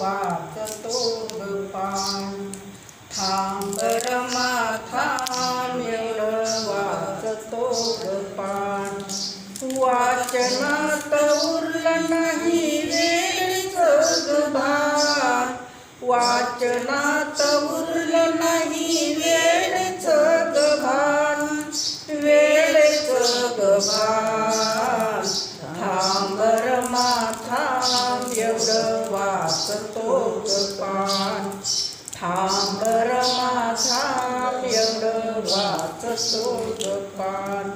वाचतो गपान थांबर माथाम एवढं वाचतो गपान वाचनात उरलं नाही वेळच भान. वाचनात उरलं नाही वेळच गभान वेळच गभान थांबर माथाम एवढं वाचतो पान थांबर माथाम एवढं वाचतो पान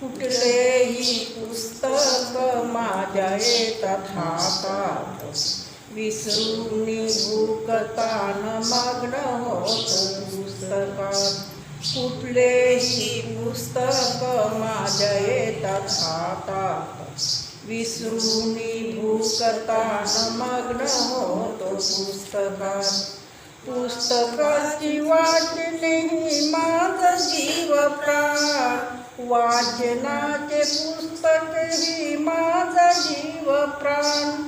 कुठलेही पुस्तक माझ्या येतात हातात विसरून भूकतान मग्न होत पुस्तकात. कुठलेही पुस्तक माझ्या येतात हातात विसरून भूकतान मग्न होतो पुस्तकात. पुस्तकाची वाचणे माझ जीव प्राण वाचनाचे पुस्तक ही माझा जीव प्राण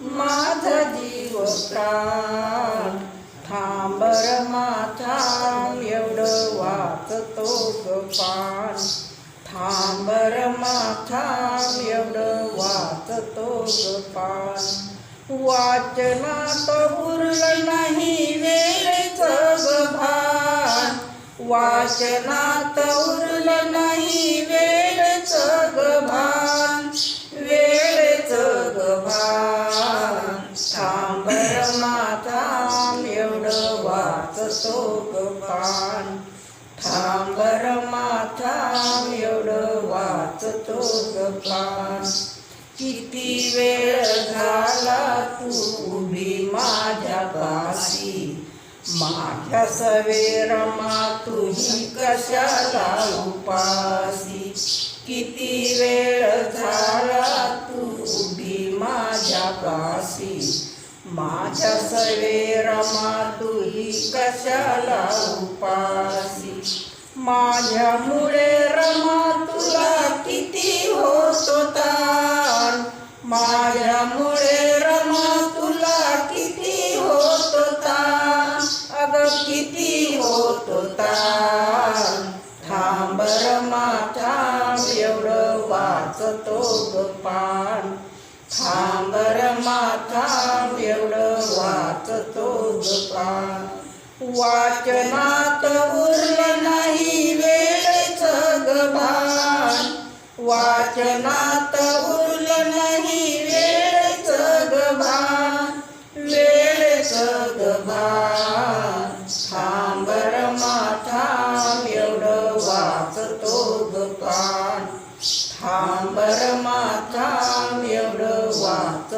माझा जीव प्राण थांबर माथाम एवढं वाचतो ग पान. थांबर माथाम एवढं वाचतो पान. वाचनात उरलं नाही वाचनात उरलं नाही वेळ ग भान वेळ भान थांबर माथाम एवढं वाचतो ग पान थांबर माथाम एवढं वाचतो ग पान किती वेळ झाला तू उभी माझ्या पाशी? माझ्या सवेरमा तुझी कशाला उपासी? किती वेळ झाला तू उभी माझ्या पाशी माझ्या सवेरमा तुही कशाला उपासी? माझ्यामुळे रमा तुला किती होतो ताण? माझ्यामुळे रमा एवढं वाचतो ग पान. थांब रमा एवढं वाचतो ग पान. वाचनात उरलं नाही वेळेच ग वाचनात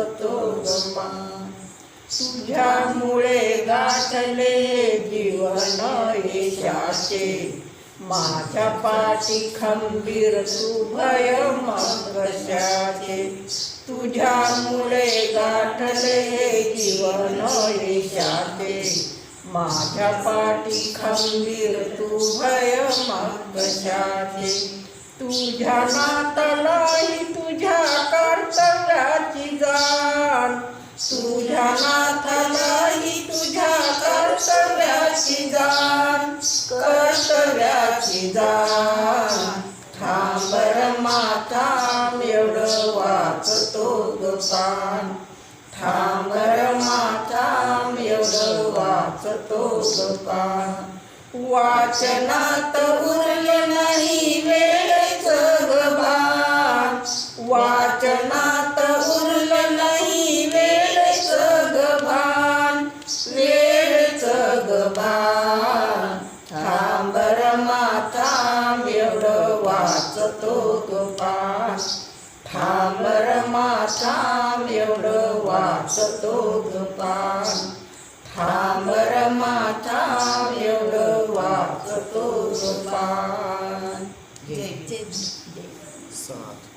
वाचतो ग तुझ्यामुळे गाठले जीवन यशाचे. माझ्या पाठी खंबीर तू भय कशाचे तुझ्यामुळे गाठले जीवन यशाचे. माझ्या पाठी खंबीर तू भय कशाचे तुझ्या नाता नाथालाही तुझ्या कर्तव्याची जाण कर्तव्याची जाण. थांबर माथाम एवढं वाचतो गपान थांबर माथाम एवढं वाचतो गपान वाचनात पान थांबर माथाम एवढं वाचतो ग पान थांबर माथाम एवढं वाचतो ग पान जय जय जय. सात